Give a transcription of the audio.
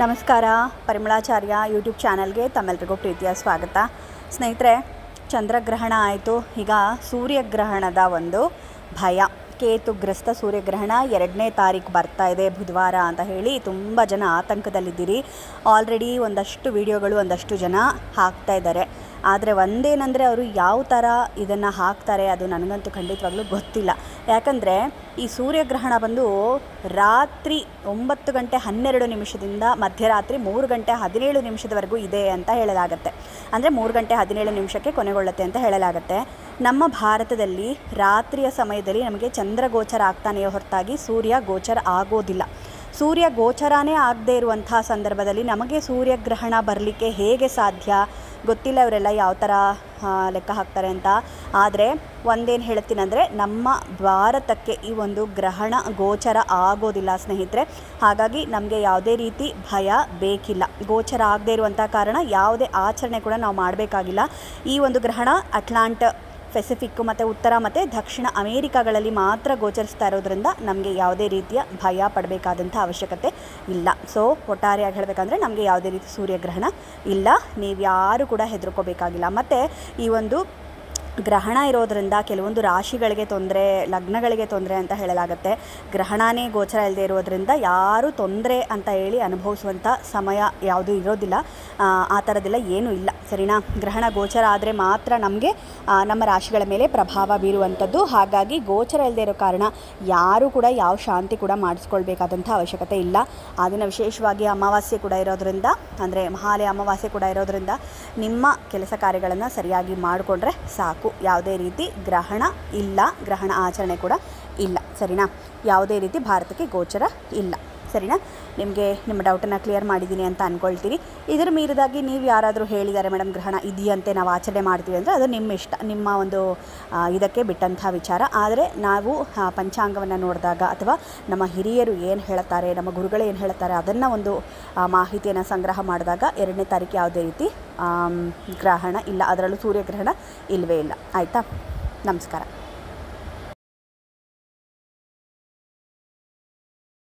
ನಮಸ್ಕಾರ. ಪರಿಮಳಾಚಾರ್ಯ ಯೂಟ್ಯೂಬ್ ಚಾನಲ್ಗೆ ತಮ್ಮೆಲ್ರಿಗೂ ಪ್ರೀತಿಯ ಸ್ವಾಗತ. ಸ್ನೇಹಿತರೆ, ಚಂದ್ರಗ್ರಹಣ ಆಯಿತು. ಈಗ ಸೂರ್ಯಗ್ರಹಣದ ಒಂದು ಭಯ. ಕೇತುಗ್ರಸ್ತ ಸೂರ್ಯಗ್ರಹಣ ಎರಡನೇ ತಾರೀಕು ಬರ್ತಾ ಇದೆ ಬುಧವಾರ ಅಂತ ಹೇಳಿ ತುಂಬ ಜನ ಆತಂಕದಲ್ಲಿದ್ದೀರಿ. ಆಲ್ರೆಡಿ ಒಂದಷ್ಟು ವಿಡಿಯೋಗಳು, ಒಂದಷ್ಟು ಜನ ಹಾಕ್ತಾ ಇದ್ದಾರೆ. ಆದರೆ ಒಂದೇನೆಂದರೆ ಅವರು ಯಾವ ಥರ ಇದನ್ನು ಹಾಕ್ತಾರೆ ಅದು ನನಗಂತೂ ಖಂಡಿತವಾಗ್ಲೂ ಗೊತ್ತಿಲ್ಲ. ಯಾಕಂದರೆ ಈ ಸೂರ್ಯಗ್ರಹಣ ಬಂದು ರಾತ್ರಿ ಒಂಬತ್ತು ಗಂಟೆ ಹನ್ನೆರಡು ನಿಮಿಷದಿಂದ ಮಧ್ಯರಾತ್ರಿ ಮೂರು ಗಂಟೆ ಹದಿನೇಳು ನಿಮಿಷದವರೆಗೂ ಇದೆ ಅಂತ ಹೇಳಲಾಗತ್ತೆ. ಅಂದರೆ ಮೂರು ಗಂಟೆ ಹದಿನೇಳು ನಿಮಿಷಕ್ಕೆ ಕೊನೆಗೊಳ್ಳುತ್ತೆ ಅಂತ ಹೇಳಲಾಗತ್ತೆ. ನಮ್ಮ ಭಾರತದಲ್ಲಿ ರಾತ್ರಿಯ ಸಮಯದಲ್ಲಿ ನಮಗೆ ಚಂದ್ರ ಗೋಚರ ಆಗ್ತಾನೆಯೇ ಹೊರತಾಗಿ ಸೂರ್ಯ ಗೋಚರ ಆಗೋದಿಲ್ಲ. ಸೂರ್ಯ ಗೋಚರನೇ ಆಗದೇ ಇರುವಂಥ ಸಂದರ್ಭದಲ್ಲಿ ನಮಗೆ ಸೂರ್ಯಗ್ರಹಣ ಬರಲಿಕ್ಕೆ ಹೇಗೆ ಸಾಧ್ಯ? ಗೊತ್ತಿಲ್ಲ ಇವರೆಲ್ಲ ಯಾವ ಥರ ಲೆಕ್ಕ ಹಾಕ್ತಾರೆ ಅಂತ. ಆದರೆ ಒಂದೇನು ಹೇಳ್ತೀನಂದರೆ ನಮ್ಮ ಭಾರತಕ್ಕೆ ಈ ಒಂದು ಗ್ರಹಣ ಗೋಚರ ಆಗೋದಿಲ್ಲ ಸ್ನೇಹಿತರೆ. ಹಾಗಾಗಿ ನಮಗೆ ಯಾವುದೇ ರೀತಿ ಭಯ ಬೇಕಿಲ್ಲ. ಗೋಚರ ಆಗದೇ ಇರುವಂಥ ಕಾರಣ ಯಾವುದೇ ಆಚರಣೆ ಕೂಡ ನಾವು ಮಾಡಬೇಕಾಗಿಲ್ಲ. ಈ ಒಂದು ಗ್ರಹಣ ಅಟ್ಲಾಂಟ್ ಪೆಸಿಫಿಕ್ಕು ಮತ್ತು ಉತ್ತರ ಮತ್ತು ದಕ್ಷಿಣ ಅಮೇರಿಕಾಗಳಲ್ಲಿ ಮಾತ್ರ ಗೋಚರಿಸ್ತಾ ಇರೋದ್ರಿಂದ ನಮಗೆ ಯಾವುದೇ ರೀತಿಯ ಭಯ ಪಡಬೇಕಾದಂಥ ಅವಶ್ಯಕತೆ ಇಲ್ಲ. ಸೊ ಒಟ್ಟಾರೆಯಾಗಿ ಹೇಳಬೇಕಂದ್ರೆ ನಮಗೆ ಯಾವುದೇ ರೀತಿ ಸೂರ್ಯಗ್ರಹಣ ಇಲ್ಲ. ನೀವು ಯಾರು ಕೂಡ ಹೆದರ್ಕೋಬೇಕಾಗಿಲ್ಲ. ಮತ್ತು ಈ ಒಂದು ಗ್ರಹಣ ಇರೋದರಿಂದ ಕೆಲವೊಂದು ರಾಶಿಗಳಿಗೆ ತೊಂದರೆ ಲಗ್ನಗಳಿಗೆ ತೊಂದರೆ ಅಂತ ಹೇಳಲಾಗುತ್ತೆ. ಗ್ರಹಣನೇ ಗೋಚರ ಇಲ್ಲದೆ ಇರೋದ್ರಿಂದ ಯಾರು ತೊಂದರೆ ಅಂತ ಹೇಳಿ ಅನುಭವಿಸುವಂಥ ಸಮಯ ಯಾವುದೂ ಇರೋದಿಲ್ಲ. ಆ, ಥರದ್ದೆಲ್ಲ ಏನೂ ಇಲ್ಲ. ಸರಿನಾ? ಗ್ರಹಣ ಗೋಚರ ಆದರೆ ಮಾತ್ರ ನಮಗೆ ನಮ್ಮ ರಾಶಿಗಳ ಮೇಲೆ ಪ್ರಭಾವ ಬೀರುವಂಥದ್ದು. ಹಾಗಾಗಿ ಗೋಚರ ಇಲ್ಲದೆ ಇರೋ ಕಾರಣ ಯಾರೂ ಕೂಡ ಯಾವ ಶಾಂತಿ ಕೂಡ ಮಾಡಿಸ್ಕೊಳ್ಬೇಕಾದಂಥ ಅವಶ್ಯಕತೆ ಇಲ್ಲ. ಆ ವಿಶೇಷವಾಗಿ ಅಮಾವಾಸ್ಯೆ ಕೂಡ ಇರೋದ್ರಿಂದ ಅಂದರೆ ಮಹಾಲಯ ಅಮಾವಾಸ್ಯೆ ಕೂಡ ಇರೋದ್ರಿಂದ ನಿಮ್ಮ ಕೆಲಸ ಕಾರ್ಯಗಳನ್ನು ಸರಿಯಾಗಿ ಮಾಡಿಕೊಂಡ್ರೆ ಸಾಕು. ಯಾವುದೇ ರೀತಿ ಗ್ರಹಣ ಇಲ್ಲ. ಗ್ರಹಣ ಆಚರಣೆ ಕೂಡ ಇಲ್ಲ. ಸರಿನಾ? ಯಾವುದೇ ರೀತಿ ಭಾರತಕ್ಕೆ ಗೋಚರ ಇಲ್ಲ. ಸರಿನಾ? ನಿಮಗೆ ನಿಮ್ಮ ಡೌಟನ್ನು ಕ್ಲಿಯರ್ ಮಾಡಿದ್ದೀನಿ ಅಂತ ಅಂದ್ಕೊಳ್ತೀವಿ ಇದರ ಮೀರಿದಾಗಿ ನೀವು ಯಾರಾದರೂ ಹೇಳಿದ್ದಾರೆ ಮೇಡಮ್ ಗ್ರಹಣ ಇದೆಯಂತೆ, ನಾವು ಆಚರಣೆ ಮಾಡ್ತೀವಿ ಅಂದರೆ ಅದು ನಿಮ್ಮ ಇಷ್ಟ, ನಿಮ್ಮ ಒಂದು ಇದಕ್ಕೆ ಬಿಟ್ಟಂಥ ವಿಚಾರ. ಆದರೆ ನಾವು ಪಂಚಾಂಗವನ್ನು ನೋಡಿದಾಗ ಅಥವಾ ನಮ್ಮ ಹಿರಿಯರು ಏನು ಹೇಳ್ತಾರೆ, ನಮ್ಮ ಗುರುಗಳು ಏನು ಹೇಳ್ತಾರೆ, ಅದನ್ನು ಒಂದು ಮಾಹಿತಿಯನ್ನು ಸಂಗ್ರಹ ಮಾಡಿದಾಗ ಎರಡನೇ ತಾರೀಕು ಯಾವುದೇ ರೀತಿ ಗ್ರಹಣ ಇಲ್ಲ. ಅದರಲ್ಲೂ ಸೂರ್ಯಗ್ರಹಣ ಇಲ್ಲವೇ ಇಲ್ಲ. ಆಯಿತಾ? ನಮಸ್ಕಾರ.